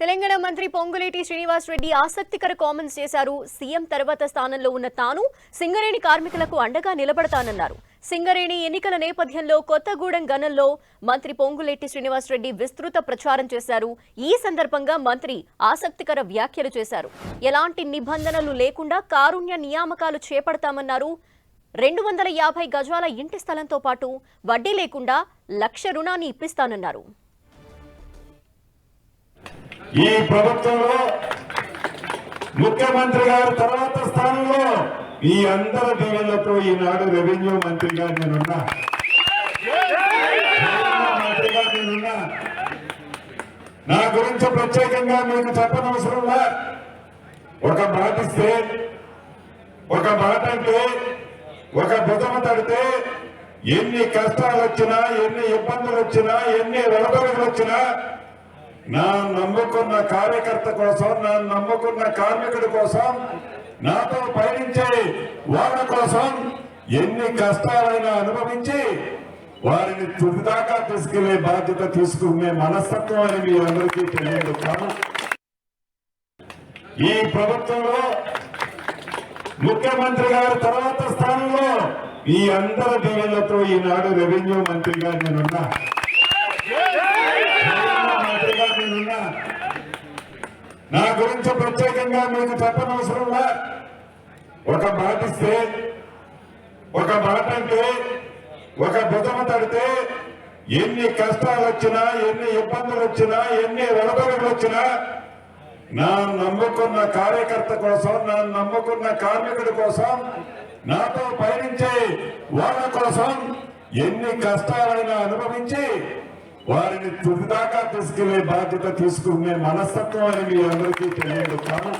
తెలంగాణ మంత్రి పొంగులేటి శ్రీనివాస్ రెడ్డి ఆసక్తికర కామెంట్స్ చేశారు. సీఎం తర్వాత స్థానంలో ఉన్న తాను సింగరేణి కార్మికులకు అండగా నిలబడతానన్నారు. సింగరేణి ఎన్నికల నేపథ్యంలో కొత్తగూడెం గనంలో మంత్రి పొంగులేటి శ్రీనివాస్ రెడ్డి విస్తృత ప్రచారం చేశారు. ఈ సందర్భంగా మంత్రి ఆసక్తికర వ్యాఖ్యలు చేశారు. ఎలాంటి నిబంధనలు లేకుండా కారుణ్య నియామకాలు చేపడతామన్నారు. రెండు వందల యాభై గజాల ఇంటి స్థలంతో పాటు వడ్డీ లేకుండా లక్ష రుణాన్ని ఇప్పిస్తానన్నారు. ఈ ప్రభుత్వంలో ముఖ్యమంత్రి గారి తర్వాత స్థానంలో ఈ అందరి దీవెలతో ఈనాడు రెవెన్యూ మంత్రిగా నేనున్నా. మంత్రిగా నేనున్నా. నా గురించి ప్రత్యేకంగా మీకు చెప్పనవసరంలా ఒక మాట ఇస్తే ఒక మాట అంటే ఒక భుజమ తడితే ఎన్ని కష్టాలు వచ్చినా ఎన్ని ఇబ్బందులు వచ్చినా ఎన్ని వెలబెలలు వచ్చినా నా నమ్ముకున్న కార్యకర్త కోసం నా నమ్ముకున్న కార్మికుడి కోసం నాతో పయనించే వాళ్ళ కోసం ఎన్ని కష్టాలైనా అనుభవించి వారిని తుదిదాకా తీసుకెళ్ళే బాధ్యత తీసుకునే మనస్తత్వం అని మీ అందరికీ తెలియజేస్తాను. ఈ ప్రభుత్వంలో ముఖ్యమంత్రి గారి తర్వాత స్థానంలో ఈ అందరి దీవెనలతో ఈనాడు రెవెన్యూ మంత్రిగా నేనున్నా రెవెన్యూ మంత్రిగా నేనున్నా నా గురించి ప్రత్యేకంగా మీకు చెప్పనవసరంలా ఒక మాట ఇస్తే ఒక మాట అంటే ఒక భుజమ తడితే ఎన్ని కష్టాలు వచ్చినా ఎన్ని ఇబ్బందులు వచ్చినా ఎన్ని వెలబెలలు వచ్చినా నా నమ్ముకున్న కార్యకర్త కోసం నా నమ్ముకున్న కార్మికుడి కోసం నాతో పయనించే వాళ్ళ కోసం ఎన్ని కష్టాలైనా అనుభవించి వారిని తుదిదాకా తీసుకెళ్ళే బాధ్యత తీసుకునే మనస్తత్వం అని మీ అందరికీ తెలియదు కాదు